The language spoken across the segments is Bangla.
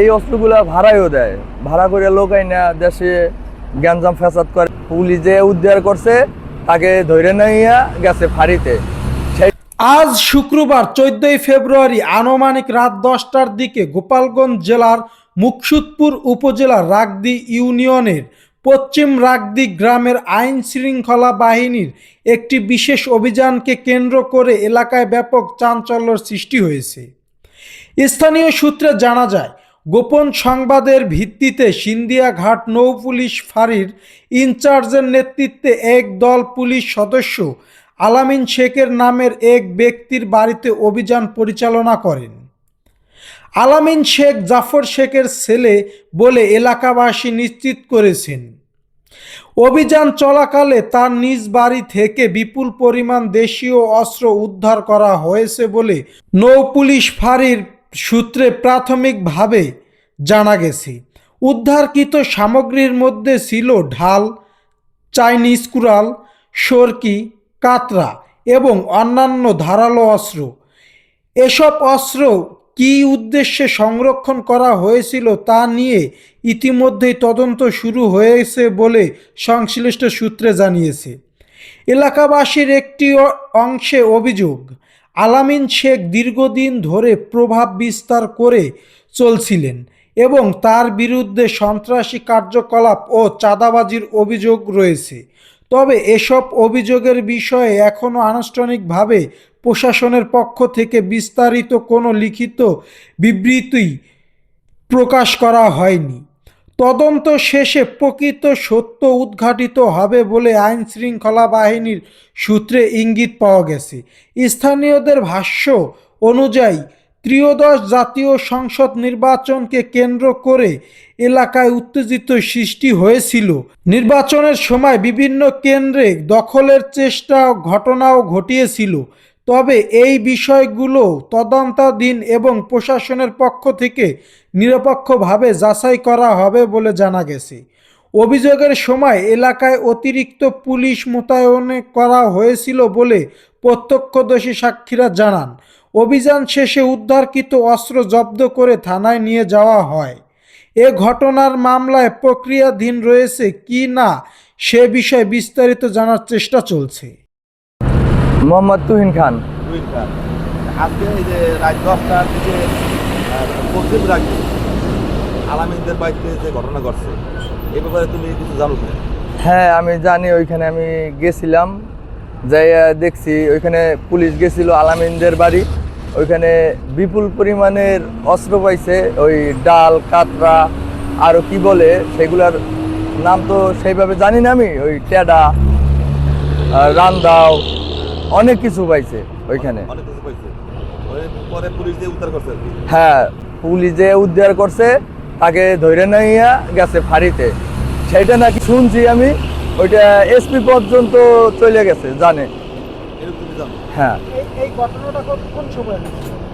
এই অস্ত্রগুলা ভাড়াইও দেয়। ভাড়া করে লোক না দেশে গ্যাঞ্জাম ফেসাদ করে। পুলিশ যে উদ্ধার করছে, তাকে ধরে নিয়ে গেছে ফাঁড়িতে। আজ শুক্রবার চোদ্দই ফেব্রুয়ারি আনুমানিক রাত দশটার দিকে গোপালগঞ্জ জেলার মুকসুদপুর উপজেলার রাগদি ইউনিয়নের পশ্চিম রাগদি গ্রামের আইন শৃঙ্খলা বাহিনীর একটি বিশেষ অভিযানকে কেন্দ্র করে এলাকায় ব্যাপক চাঞ্চল্যর সৃষ্টি হয়েছে। স্থানীয় সূত্রে জানা যায় গোপন সংবাদের ভিত্তিতে সিন্দিয়া ঘাট নৌ পুলিশ ফাঁড়ির ইনচার্জের নেতৃত্বে এক দল পুলিশ সদস্য আলামিন শেখের নামের এক ব্যক্তির বাড়িতে অভিযান পরিচালনা করেন। আলামিন শেখ জাফর শেখের ছেলে বলে এলাকাবাসী নিশ্চিত করেছেন। অভিযান চলাকালে তার নিজ বাড়ি থেকে বিপুল পরিমাণ দেশীয় অস্ত্র উদ্ধার করা হয়েছে বলে নৌ পুলিশ ফাঁড়ির সূত্রে প্রাথমিকভাবে জানা গেছে, উদ্ধারকৃত সামগ্রীর মধ্যে ছিল ঢাল, চাইনিজ কুড়াল, সরকি, কাতরা এবং অন্যান্য ধারালো অস্ত্র। এসব অস্ত্র কী উদ্দেশ্যে সংরক্ষণ করা হয়েছিল তা নিয়ে ইতিমধ্যেই তদন্ত শুরু হয়েছে বলে সংশ্লিষ্ট সূত্রে জানিয়েছে। এলাকাবাসীর একটি অংশে অভিযোগ আলামিন শেখ দীর্ঘদিন ধরে প্রভাব বিস্তার করে চলছিলেন এবং তার বিরুদ্ধে সন্ত্রাসী কার্যকলাপ ও চাঁদাবাজির অভিযোগ রয়েছে। তবে এসব অভিযোগের বিষয়ে এখনও আনুষ্ঠানিকভাবে প্রশাসনের পক্ষ থেকে বিস্তারিত কোনো লিখিত বিবৃতি প্রকাশ করা হয়নি। তদন্ত শেষে প্রকৃত সত্য উদ্ঘাটিত হবে বলে আইন শৃঙ্খলা বাহিনীর সূত্রে ইঙ্গিত পাওয়া গেছে। স্থানীয়দের ভাষ্য অনুযায়ী, ত্রিয়োদশ জাতীয় সংসদ নির্বাচনকে কেন্দ্র করে এলাকায় উত্তেজিত সৃষ্টি হয়েছিল। নির্বাচনের সময় বিভিন্ন কেন্দ্রে দখলের চেষ্টা ঘটনাও ঘটিয়েছিল। তবে এই বিষয়গুলো তদন্তাধীন এবং প্রশাসনের পক্ষ থেকে নিরপেক্ষভাবে যাচাই করা হবে বলে জানা গেছে। অভিযোগের সময় এলাকায় অতিরিক্ত পুলিশ মোতায়েন করা হয়েছিল বলে প্রত্যক্ষদর্শী সাক্ষীরা জানান। অভিযান শেষে উদ্ধারকৃত অস্ত্র জব্দ করে থানায় নিয়ে যাওয়া হয়। এ ঘটনার মামলায় প্রক্রিয়াধীন রয়েছে কি না সে বিষয়ে বিস্তারিত জানার চেষ্টা চলছে। মোহাম্মদ তুহিন খান। আজকে এই যে রাত দশটার দিকে আহ, পশ্চিম রাখবে আলামিনদের বাড়িতে যে ঘটনা ঘটছে এই ব্যাপারে তুমি কিছু জানো হ্যাঁ আমি জানি ওইখানে আমি গেছিলাম যাই দেখছি ওইখানে পুলিশ গেছিল আলামিনদের বাড়ি। ওইখানে বিপুল পরিমাণের অস্ত্র পাইছে ওই ডাল কাতরা আরও কি বলে সেগুলার নাম তো সেইভাবে জানি না আমি ওই টেডা রান্দাও অনেক কিছু পাইছে ওইখানে। অনেক কিছু পাইছে। পরে পুলিশ দিয়ে উদ্ধার করছে। হ্যাঁ পুলিশ যে উদ্ধার করছে তাকে ধরে নিয়ে গেছে ফাঁড়িতে। সেইটা নাকি শুনছি আমি ওইটা এসপি পর্যন্ত চলে গেছে জানে। হ্যাঁ। এই ঘটনাটা কোন সময়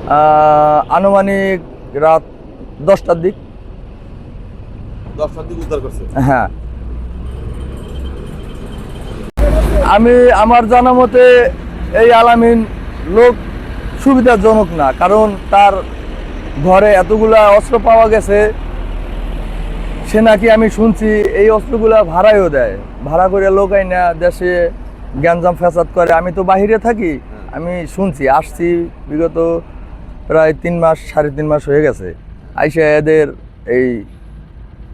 আহ, আনুমানিক রাত দশটার দিক। দশটার দিক উদ্ধার করছে। হ্যাঁ। আমি আমার জানা মতে এই আলামিন লোক সুবিধাজনক না কারণ তার ঘরে এতগুলা অস্ত্র পাওয়া গেছে সে নাকি আমি শুনছি এই অস্ত্রগুলা ভাড়াইও দেয়। ভাড়া করে লোক না দেশে গ্যাঞ্জাম ফ্যাসাদ করে। আমি তো বাহিরে থাকি আমি শুনছি আসছি বিগত প্রায় তিন মাস সাড়ে তিন মাস হয়ে গেছে। আইসা এদের এই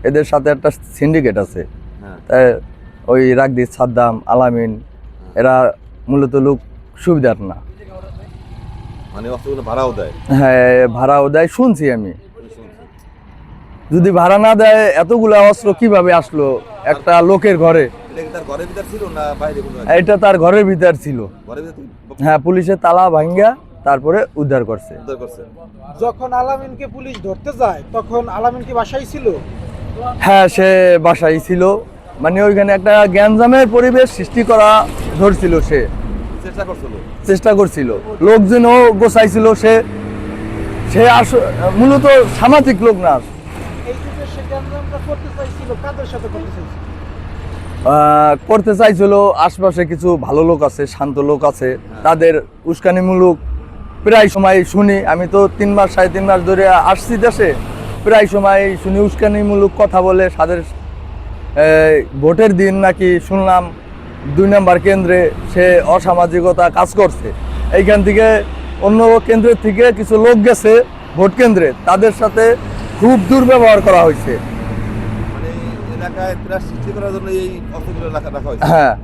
এদের সাথে একটা সিন্ডিকেট আছে। হ্যাঁ। তাই ওই রাগদি সাদ্দাম আলামিন এরা মূলত লোক সুবিধার না। মানে ভাড়াও দেয়। হ্যাঁ ভাড়াও দেয় শুনছি আমি। যদি ভাড়া না দেয় এতগুলা অস্ত্র কীভাবে আসলো একটা লোকের ঘরে? এটা তার ঘরের ভিতর ছিল না বাইরে কোনো এটা তার ঘরের ভিতর ছিল। ঘরের ভিতর হ্যাঁ পুলিশের তালা ভাঙ্গা তারপরে উদ্ধার করছে। উদ্ধার করছে। যখন আলামিনকে পুলিশ ধরতে যায় তখন আলামিন কি বাসায় ছিল? হ্যাঁ সে বাসায় ছিল। মানে ওইখানে একটা গ্যাঞ্জামের পরিবেশ সৃষ্টি করা ধরছিল সে। চেষ্টা করছিল। চেষ্টা করছিল। লোকজনও গোছাইছিল সে। সে আস মূলত সামাজিক লোক না। এই যে সে গ্যাঞ্জামটা করতে চাইছিল কাদের সাথে করতে চাইছিল? আহ, করতে চাইছিল আশপাশে কিছু ভালো লোক আছে শান্ত লোক আছে। তাদের উস্কানিমূলক প্রায় সময় শুনি। আমি তো তিন মাস সাড়ে তিন মাস ধরে আসছি দেশে। প্রায় সময় শুনি উস্কানিমূলক কথা বলে সাদের এই, ভোটের দিন নাকি শুনলাম দুই নম্বর কেন্দ্রে সে অসামাজিকতা কাজ করছে। এইখান থেকে অন্য কেন্দ্রের থেকে কিছু লোক গেছে ভোট কেন্দ্রে। তাদের সাথে খুব দুর্ব্যবহার করা হয়েছে। মানে এলাকায় সৃষ্টি করার জন্য এই রাখা হয়েছে। হ্যাঁ।